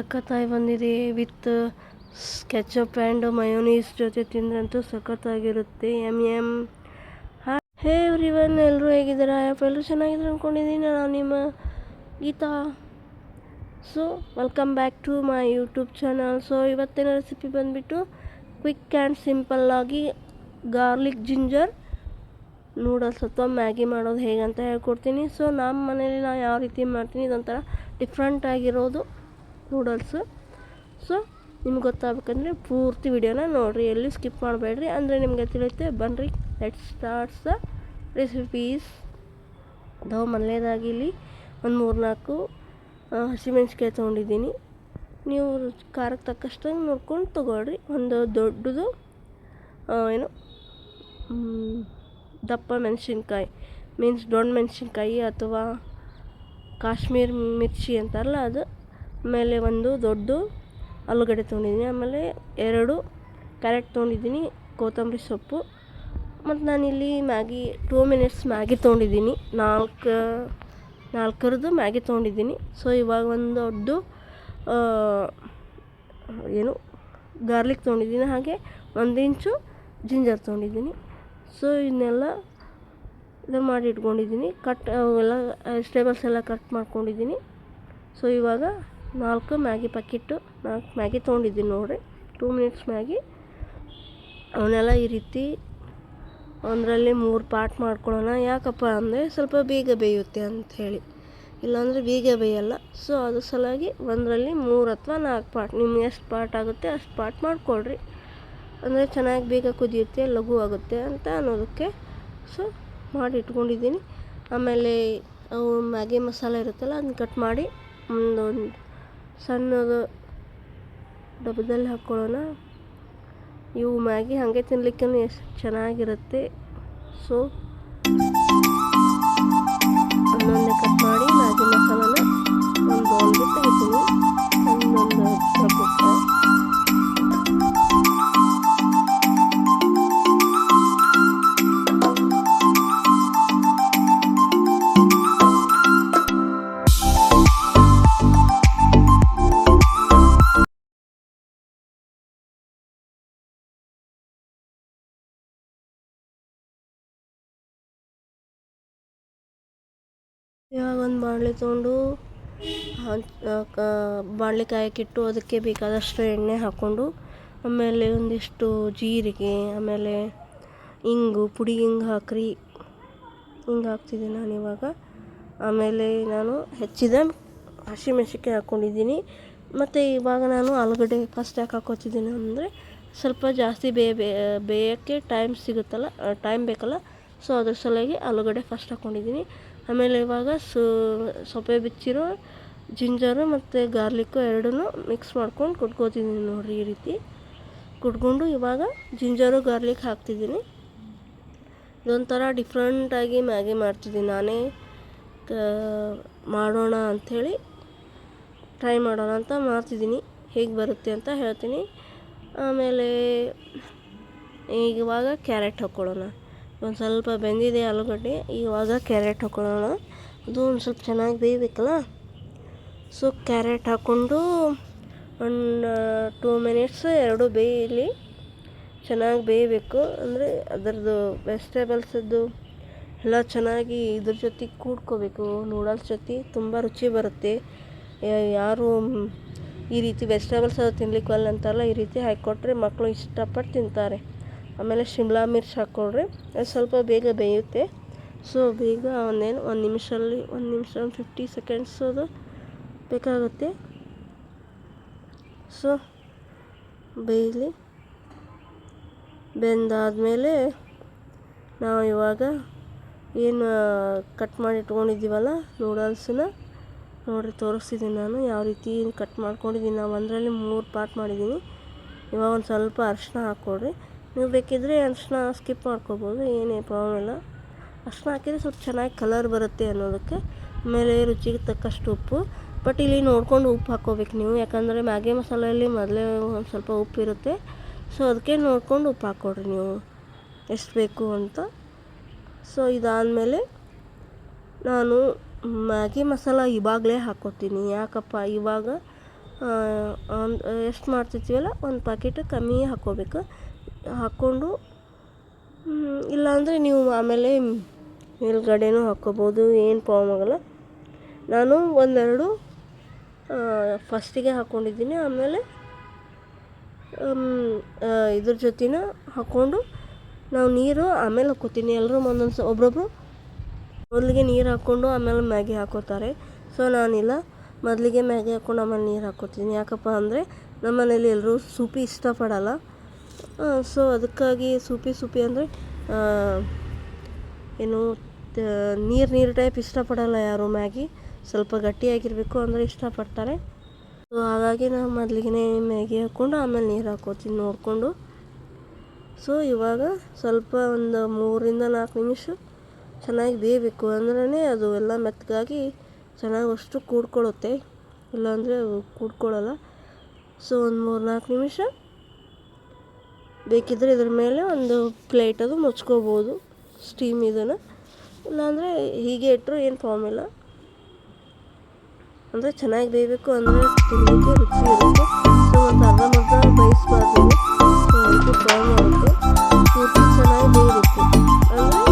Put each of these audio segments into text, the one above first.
ಸಖತ್ತಾಗಿ ಬಂದಿದೆ with ketchup and mayonnaise ಜೊತೆ ತಿಂದ್ರಂತೂ ಸಖತ್ತಾಗಿರುತ್ತೆ. ಎಂ ಎಂ ಹೇ ಎವ್ರಿ ಎಲ್ಲರೂ ಹೇಗಿದ್ದಾರೆ? ಆಯಪ್ಪ ಎಲ್ಲರೂ ಚೆನ್ನಾಗಿದ್ರು ಅಂದ್ಕೊಂಡಿದ್ದೀನಿ ನಾನು ನಿಮ್ಮ Geetha. So welcome back to my YouTube channel so ಇವತ್ತಿನ ರೆಸಿಪಿ ಬಂದುಬಿಟ್ಟು ಕ್ವಿಕ್ ಆ್ಯಂಡ್ ಸಿಂಪಲ್ಲಾಗಿ ಗಾರ್ಲಿಕ್ ಜಿಂಜರ್ ನೂಡಲ್ಸ್ ಅಥವಾ ಮ್ಯಾಗಿ ಮಾಡೋದು ಹೇಗೆ ಅಂತ ಹೇಳ್ಕೊಡ್ತೀನಿ. ಸೊ ನಮ್ಮ ಮನೇಲಿ ನಾನು ಯಾವ ರೀತಿ ಮಾಡ್ತೀನಿ, ಇದೊಂಥರ ಡಿಫ್ರೆಂಟ್ ಆಗಿರೋದು. ನೂಡಲ್ಸು ಸೊ ನಿಮ್ಗೆ ಗೊತ್ತಾಗಬೇಕಂದ್ರೆ ಪೂರ್ತಿ ವಿಡಿಯೋನ ನೋಡಿರಿ, ಎಲ್ಲಿ ಸ್ಕಿಪ್ ಮಾಡಬೇಡ್ರಿ. ಅಂದರೆ ನಿಮಗೆ ತಿಳಿಯುತ್ತೆ ಬನ್ನಿರಿ ಲೆಟ್ ಸ್ಟಾರ್ಟ್ಸ್ ರೆಸಿಪೀಸ್ ನಾವು ಇಲ್ಲಿ ಒಂದು ಮೂರ್ನಾಲ್ಕು ಹಸಿಮೆಣ್ಸಿಕಾಯಿ ತೊಗೊಂಡಿದ್ದೀನಿ. ನೀವು ಖಾರಕ್ಕೆ ತಕ್ಕಷ್ಟಂಗೆ ನೋಡ್ಕೊಂಡು ತೊಗೊಳ್ರಿ. ಒಂದು ದೊಡ್ಡದು ಏನು ದಪ್ಪ ಮೆಣಸಿನ್ಕಾಯಿ. ಮೀನ್ಸ್ ದೊಡ್ಡ ಮೆಣಸಿನ್ಕಾಯಿ ಅಥವಾ ಕಾಶ್ಮೀರ್ ಮಿರ್ಚಿ ಅಂತಾರಲ್ಲ ಅದು. ಆಮೇಲೆ ಒಂದು ದೊಡ್ಡ ಆಲೂಗಡ್ಡೆ ತೊಗೊಂಡಿದ್ದೀನಿ. ಆಮೇಲೆ ಎರಡು ಕ್ಯಾರೆಟ್ ತೊಗೊಂಡಿದ್ದೀನಿ, ಕೊತ್ತಂಬರಿ ಸೊಪ್ಪು. ಮತ್ತು ನಾನಿಲ್ಲಿ ಮ್ಯಾಗಿ, ಟೂ ಮಿನಿಟ್ಸ್ ಮ್ಯಾಗಿ ತೊಗೊಂಡಿದ್ದೀನಿ. ನಾಲ್ಕು, ನಾಲ್ಕರದ್ದು ಮ್ಯಾಗಿ ತೊಗೊಂಡಿದ್ದೀನಿ. ಸೊ ಇವಾಗ ಒಂದು ದೊಡ್ಡ ಏನು, ಗಾರ್ಲಿಕ್ ತೊಗೊಂಡಿದ್ದೀನಿ. ಹಾಗೆ ಒಂದು ಇಂಚು ಜಿಂಜರ್ ತೊಗೊಂಡಿದ್ದೀನಿ. ಸೊ ಇದನ್ನೆಲ್ಲ ಇದು ಮಾಡಿ ಇಟ್ಕೊಂಡಿದ್ದೀನಿ. ಕಟ್ ಅವೆಲ್ಲ ವೆಜಿಟೇಬಲ್ಸ್ ಎಲ್ಲ ಕಟ್ ಮಾಡ್ಕೊಂಡಿದ್ದೀನಿ. ಸೊ ಇವಾಗ ನಾಲ್ಕು ಮ್ಯಾಗಿ ಪ್ಯಾಕೆಟು ನಾಲ್ಕು ಮ್ಯಾಗಿ ತೊಗೊಂಡಿದ್ದೀನಿ ನೋಡಿರಿ. Two minutes Maggi. ಅವನ್ನೆಲ್ಲ ಈ ರೀತಿ ಒಂದರಲ್ಲಿ ಮೂರು ಪಾರ್ಟ್ ಮಾಡ್ಕೊಳ್ಳೋಣ. ಯಾಕಪ್ಪ ಅಂದರೆ ಸ್ವಲ್ಪ ಬೇಗ ಬೇಯುತ್ತೆ ಅಂಥೇಳಿ ಇಲ್ಲಾಂದರೆ ಬೇಗ ಬೇಯಲ್ಲ. ಸೊ ಅದ್ರ ಸಲುವಾಗಿ ಒಂದರಲ್ಲಿ ಮೂರು ಅಥವಾ ನಾಲ್ಕು ಪಾರ್ಟ್ ನಿಮ್ಗೆ ಎಷ್ಟು ಪಾರ್ಟ್ ಆಗುತ್ತೆ ಅಷ್ಟು ಪಾರ್ಟ್ ಮಾಡಿಕೊಳ್ರಿ. ಅಂದರೆ ಚೆನ್ನಾಗಿ ಬೇಗ ಕುದಿಯುತ್ತೆ, ಲಘು ಆಗುತ್ತೆ ಅಂತ ಅನ್ನೋದಕ್ಕೆ ಸೊ, ಮಾಡಿ ಇಟ್ಕೊಂಡಿದ್ದೀನಿ. ಆಮೇಲೆ ಅವು ಮ್ಯಾಗಿ ಮಸಾಲೆ ಇರುತ್ತಲ್ಲ ಅದನ್ನ ಕಟ್ ಮಾಡಿ ಒಂದೊಂದು ಸಣ್ಣದು ಡಬ್ಬದಲ್ಲಿ ಹಾಕ್ಕೊಳ್ಳೋಣ. ಇವು ಮ್ಯಾಗಿ ಹಾಗೆ ತಿನ್ನಲಿಕ್ಕೆ ಎಷ್ಟು ಚೆನ್ನಾಗಿರುತ್ತೆ. ಸೊ ಒಂದು ಬಾಣಲೆ ತೊಗೊಂಡು ಬಾಣಲೆ ಕಾಯಕ್ಕಿಟ್ಟು ಅದಕ್ಕೆ ಬೇಕಾದಷ್ಟು ಎಣ್ಣೆ ಹಾಕ್ಕೊಂಡು, ಆಮೇಲೆ ಒಂದಿಷ್ಟು ಜೀರಿಗೆ, ಆಮೇಲೆ ಇಂಗು, ಪುಡಿ ಇಂಗು ಹಾಕ್ರಿ. ಹಿಂಗೆ ಹಾಕ್ತಿದ್ದೀನಿ ನಾನು ಇವಾಗ. ಆಮೇಲೆ ನಾನು ಹೆಚ್ಚಿದ ಹಸಿಮೆಣ್ಸಿನ್ಕಾಯಿ ಹಾಕ್ಕೊಂಡಿದ್ದೀನಿ. ಮತ್ತು ಇವಾಗ ನಾನು ಆಲೂಗಡ್ಡೆ ಫಸ್ಟ್ ಯಾಕೆ ಹಾಕೋತಿದ್ದೀನಿ ಅಂದರೆ, ಸ್ವಲ್ಪ ಜಾಸ್ತಿ ಬೇಯ ಬೇಯೋಕ್ಕೆ ಟೈಮ್ ಸಿಗುತ್ತಲ್ಲ ಟೈಮ್ ಬೇಕಲ್ಲ ಸೊ ಅದ್ರ ಸಲುವಾಗಿ ಆಲೂಗಡ್ಡೆ ಫಸ್ಟ್ ಹಾಕ್ಕೊಂಡಿದ್ದೀನಿ. ಆಮೇಲೆ ಇವಾಗ ಸು ಸೊಪ್ಪೆ ಬಿಚ್ಚಿರೋ ಜಿಂಜರು ಮತ್ತು ಗಾರ್ಲಿಕ್ಕು ಎರಡೂ ಮಿಕ್ಸ್ ಮಾಡ್ಕೊಂಡು ಕುಟ್ಕೋತಿದ್ದೀನಿ ನೋಡಿರಿ ಈ ರೀತಿ. ಕುಟ್ಕೊಂಡು ಇವಾಗ ಜಿಂಜರು, ಗಾರ್ಲಿಕ್ ಹಾಕ್ತಿದ್ದೀನಿ ಇದೊಂಥರ ಡಿಫ್ರೆಂಟಾಗಿ ಮ್ಯಾಗಿ ಮಾಡ್ತಿದ್ದೀನಿ ನಾನೇ ಮಾಡೋಣ ಅಂಥೇಳಿ ಟ್ರೈ ಮಾಡೋಣ ಅಂತ ಮಾಡ್ತಿದ್ದೀನಿ ಹೇಗೆ ಬರುತ್ತೆ ಅಂತ ಹೇಳ್ತೀನಿ. ಆಮೇಲೆ ಈಗ ಇವಾಗ ಕ್ಯಾರೆಟ್ ಹಾಕ್ಕೊಳ್ಳೋಣ ಒಂದು ಸ್ವಲ್ಪ ಬೆಂದಿದೆ ಆಲೂಗಡ್ಡೆ, ಇವಾಗ ಕ್ಯಾರೆಟ್ ಹಾಕ್ಕೊಳ್ಳೋಣ ಅದು ಒಂದು ಸ್ವಲ್ಪ ಚೆನ್ನಾಗಿ ಬೇಯಬೇಕಲ್ಲ? ಸೊ ಕ್ಯಾರೆಟ್ ಹಾಕ್ಕೊಂಡು ಒಂದು ಟೂ ಮಿನಿಟ್ಸ್ ಎರಡು ಬೇಯಲಿ ಚೆನ್ನಾಗಿ ಬೇಯಬೇಕು. ಅಂದರೆ ಅದರದ್ದು ವೆಜಿಟೇಬಲ್ಸದ್ದು ಎಲ್ಲ ಚೆನ್ನಾಗಿ ಇದ್ರ ಜೊತೆ ಕೂಡ್ಕೋಬೇಕು. ನೂಡಲ್ಸ್ ಜೊತೆ ತುಂಬ ರುಚಿ ಬರುತ್ತೆ. ಯಾರು ಈ ರೀತಿ ವೆಜಿಟೇಬಲ್ಸ್ ಅದು ತಿನ್ಲಿಕ್ಕೆ ಅಂತಾರಲ್ಲ ಈ ರೀತಿ ಹಾಕಿಕೊಟ್ರೆ ಮಕ್ಕಳು ಇಷ್ಟಪಟ್ಟು ತಿಂತಾರೆ. ಆಮೇಲೆ ಶಿಮ್ಲಾ ಮಿರ್ಚ್ ಹಾಕ್ಕೊಳ್ರಿ. ಅದು ಸ್ವಲ್ಪ ಬೇಗ ಬೇಯುತ್ತೆ. ಸೊ ಬೇಗ ಒಂದೇನು ಒಂದು ನಿಮಿಷಲ್ಲಿ ಒಂದು ನಿಮಿಷ, ಒಂದು ಫಿಫ್ಟಿ ಸೆಕೆಂಡ್ಸ್ ಅದು ಬೇಕಾಗುತ್ತೆ. ಸೊ ಬೇಯಲಿ. ಬೆಂದಾದಮೇಲೆ ನಾವು ಇವಾಗ ಏನು ಕಟ್ ಮಾಡಿ ಇಟ್ಕೊಂಡಿದ್ದೀವಲ್ಲ ನೂಡಲ್ಸನ್ನ ನೋಡಿರಿ ತೋರಿಸ್ತಿದ್ದೀನಿ ನಾನು ಯಾವ ರೀತಿ ಕಟ್ ಮಾಡ್ಕೊಂಡಿದ್ದೀನಿ. ನಾವು ಒಂದರಲ್ಲಿ ಮೂರು ಪಾರ್ಟ್ ಮಾಡಿದ್ದೀನಿ. ಇವಾಗ ಒಂದು ಸ್ವಲ್ಪ ಅರಿಶಿನ ಹಾಕ್ಕೊಡ್ರಿ ನೀವು ಬೇಕಿದ್ದರೆ ಅರಿಶಿನ ಸ್ಕಿಪ್ ಮಾಡ್ಕೊಬೋದು, ಏನೇ ಪ್ರಾಬ್ಲಮ್ ಇಲ್ಲ. ಅರಿಶಿನ ಹಾಕಿದರೆ ಸ್ವಲ್ಪ ಚೆನ್ನಾಗಿ ಕಲರ್ ಬರುತ್ತೆ ಅನ್ನೋದಕ್ಕೆ ಆಮೇಲೆ ರುಚಿಗೆ ತಕ್ಕಷ್ಟು ಉಪ್ಪು. ಬಟ್ ಇಲ್ಲಿ ನೋಡ್ಕೊಂಡು ಉಪ್ಪು ಹಾಕ್ಕೋಬೇಕು ನೀವು, ಯಾಕಂದರೆ ಮ್ಯಾಗಿ ಮಸಾಲೆಯಲ್ಲಿ ಮೊದಲೇ ಒಂದು ಸ್ವಲ್ಪ ಉಪ್ಪು ಇರುತ್ತೆ. ಸೊ ಅದಕ್ಕೆ ನೋಡ್ಕೊಂಡು ಉಪ್ಪು ಹಾಕ್ಕೊಡ್ರಿ ನೀವು. ಎಷ್ಟು ಬೇಕು ಅಂತ. ಸೊ ಇದಾದಮೇಲೆ ನಾನು ಮ್ಯಾಗಿ ಮಸಾಲ ಇವಾಗಲೇ ಹಾಕ್ಕೊತೀನಿ. ಯಾಕಪ್ಪ, ಇವಾಗ ಎಷ್ಟು ಮಾಡ್ತಿರ್ತೀವಲ್ಲ, ಒಂದು ಪ್ಯಾಕೆಟ್ ಕಮ್ಮಿ ಹಾಕ್ಕೋಬೇಕು. ಹಾಕ್ಕೊಂಡು ಇಲ್ಲಾಂದರೆ ನೀವು ಆಮೇಲೆ ಮೇಲ್ಗಡೆನೂ ಹಾಕ್ಕೋಬೋದು, ಏನು ಪ್ರಾಬ್ಲಮ್ ಆಗಲ್ಲ. ನಾನು ಒಂದೆರಡು ಫಸ್ಟಿಗೆ ಹಾಕ್ಕೊಂಡಿದ್ದೀನಿ, ಆಮೇಲೆ ಇದ್ರ ಜೊತೆನ ಹಾಕ್ಕೊಂಡು ನಾವು ನೀರು, ಆಮೇಲೆ ಹಾಕ್ಕೋತೀನಿ. ಎಲ್ಲರೂ ಒಂದೊಂದು ಒಬ್ರೊಬ್ರು ಮೊದಲಿಗೆ ನೀರು ಹಾಕ್ಕೊಂಡು, ಆಮೇಲೆ ಮ್ಯಾಗಿ ಹಾಕೋತಾರೆ ಸೊ ನಾನಿಲ್ಲ. ಮೊದಲಿಗೆ ಮ್ಯಾಗಿ ಹಾಕ್ಕೊಂಡು, ಆಮೇಲೆ ನೀರು ಹಾಕ್ಕೋತೀನಿ. ಯಾಕಪ್ಪ ಅಂದರೆ ನಮ್ಮ ಮನೇಲಿ ಎಲ್ಲರೂ ಸೂಪಿ ಇಷ್ಟಪಡಲ್ಲ. ಸೊ ಅದಕ್ಕಾಗಿ ಸೂಪಿ ಸೂಪಿ ಅಂದರೆ ಏನು ನೀರು ನೀರು ಟೈಪ್ ಇಷ್ಟಪಡಲ್ಲ ಯಾರು ಮ್ಯಾಗಿ. ಸ್ವಲ್ಪ ಗಟ್ಟಿಯಾಗಿರಬೇಕು ಅಂದರೆ ಇಷ್ಟಪಡ್ತಾರೆ. ಸೊ ಹಾಗಾಗಿ ನಾನು ಮೊದಲಿಗೆ ಮ್ಯಾಗಿ ಹಾಕ್ಕೊಂಡು ಆಮೇಲೆ ನೀರು ಹಾಕೋತೀನಿ ನೋಡಿಕೊಂಡು. ಸೊ ಇವಾಗ ಸ್ವಲ್ಪ ಒಂದು ಮೂರಿಂದ ನಾಲ್ಕು ನಿಮಿಷ ಚೆನ್ನಾಗಿ ಬೇಯಬೇಕು ಅಂದ್ರೇ ಅದು ಎಲ್ಲ ಮೆತ್ತಗಾಗಿ ಚೆನ್ನಾಗಿ ಅಷ್ಟು ಕೂಡ್ಕೊಳ್ಳುತ್ತೆ. ಇಲ್ಲಾಂದರೆ ಕೂಡ್ಕೊಳ್ಳಲ್ಲ. ಸೊ ಒಂದು ಮೂರು ನಾಲ್ಕು ನಿಮಿಷ ಬೇಕಿದ್ದರೆ ಇದ್ರ ಮೇಲೆ ಒಂದು ಪ್ಲೇಟ್ ಅದು ಮುಚ್ಕೋಬೋದು ಸ್ಟೀಮ್ ಇದನ್ನು. ಇಲ್ಲಾಂದರೆ ಹೀಗೆ ಇಟ್ಟರು ಏನು ಪ್ರಾಬ್ಲಮ್ ಇಲ್ಲ. ಅಂದರೆ ಚೆನ್ನಾಗಿ ಬೇಯಬೇಕು ಅಂದರೆ ತಿನ್ನಲಿಕ್ಕೆ ರುಚಿ ಇರುತ್ತೆ. ಸೊ ಒಂದು ಅರ್ಧ ಮರ್ಧ ಬೇಯಿಸ್ಬಾರ್ದು. ಚೆನ್ನಾಗಿ ಬೇಯಬೇಕು ಅಂದರೆ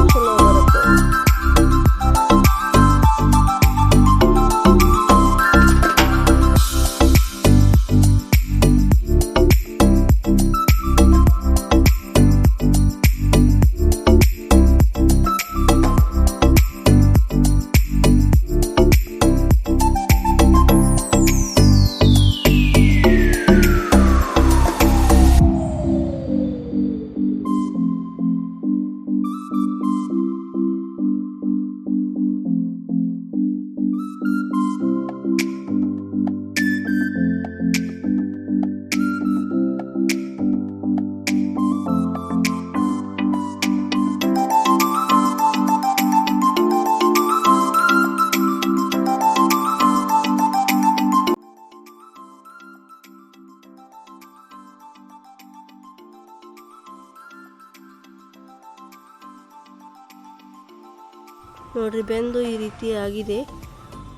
ನೋಡ್ರಿ, ಬೆಂದು ಈ ರೀತಿ ಆಗಿದೆ.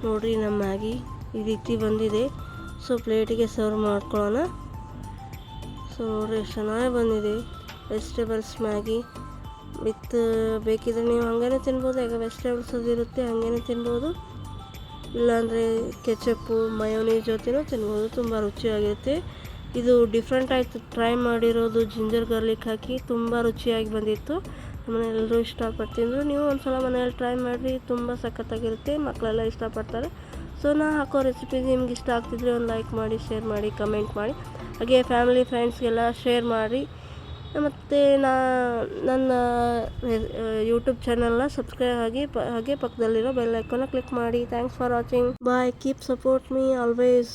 ನೋಡ್ರಿ, ನಮ್ಮ ಮ್ಯಾಗಿ ಈ ರೀತಿ ಬಂದಿದೆ. ಸೊ, ಪ್ಲೇಟಿಗೆ ಸರ್ವ್ ಮಾಡ್ಕೊಳ್ಳೋಣ. ಸೊ, ನೋಡ್ರಿ, ಎಷ್ಟು ಚೆನ್ನಾಗಿ ಬಂದಿದೆ. ವೆಜಿಟೇಬಲ್ಸ್, ಮ್ಯಾಗಿ ವಿತ್ ಬೇಕಿದ್ರೆ ನೀವು ಹಾಗೇ ತಿನ್ಬೋದು. ಈಗ ವೆಜಿಟೇಬಲ್ಸ್ ಇರುತ್ತೆ ಹಾಗೇ ತಿನ್ಬೋದು. ಇಲ್ಲಾಂದರೆ ಕೆಚಪ್ಪು ಮಯೋನಿ ಜೊತೆನೂ ತಿನ್ಬೋದು. ತುಂಬ ರುಚಿಯಾಗಿರುತ್ತೆ. ಇದು ಡಿಫ್ರೆಂಟ್ ಆಯಿತು. ಟ್ರೈ ಮಾಡಿರೋದು ಜಿಂಜರ್ ಗಾರ್ಲಿಕ್ ಹಾಕಿ ತುಂಬ ರುಚಿಯಾಗಿ ಬಂದಿತ್ತು. ನಮ್ಮನೇಲಿ ಇಷ್ಟಪಡ್ತೀನಿ. ನೀವು ಒಂದ್ಸಲ ಮನೇಲಿ ಟ್ರೈ ಮಾಡಿರಿ, ತುಂಬ ಸಖತ್ತಾಗಿರುತ್ತೆ ಮಕ್ಕಳೆಲ್ಲ ಇಷ್ಟಪಡ್ತಾರೆ. ಸೊ ನಾ ಹಾಕೋ ರೆಸಿಪಿ ನಿಮ್ಗೆ ಇಷ್ಟ ಆಗ್ತಿದ್ರೆ ಒಂದು ಲೈಕ್ ಮಾಡಿ ಶೇರ್ ಮಾಡಿ ಕಮೆಂಟ್ ಮಾಡಿ. ಹಾಗೆ ಫ್ಯಾಮಿಲಿ ಫ್ರೆಂಡ್ಸ್ಗೆಲ್ಲ ಶೇರ್ ಮಾಡಿ. ಮತ್ತು ನಾ, ನನ್ನ ಯೂಟ್ಯೂಬ್ ಚಾನಲ್ನ ಸಬ್ಸ್ಕ್ರೈಬ್ ಆಗಿ ಪ, ಹಾಗೆ ಪಕ್ಕದಲ್ಲಿರೋ ಬೆಲ್ ಐಕಾನ್ನ ಕ್ಲಿಕ್ ಮಾಡಿ. Thanks for watching bye keep support me always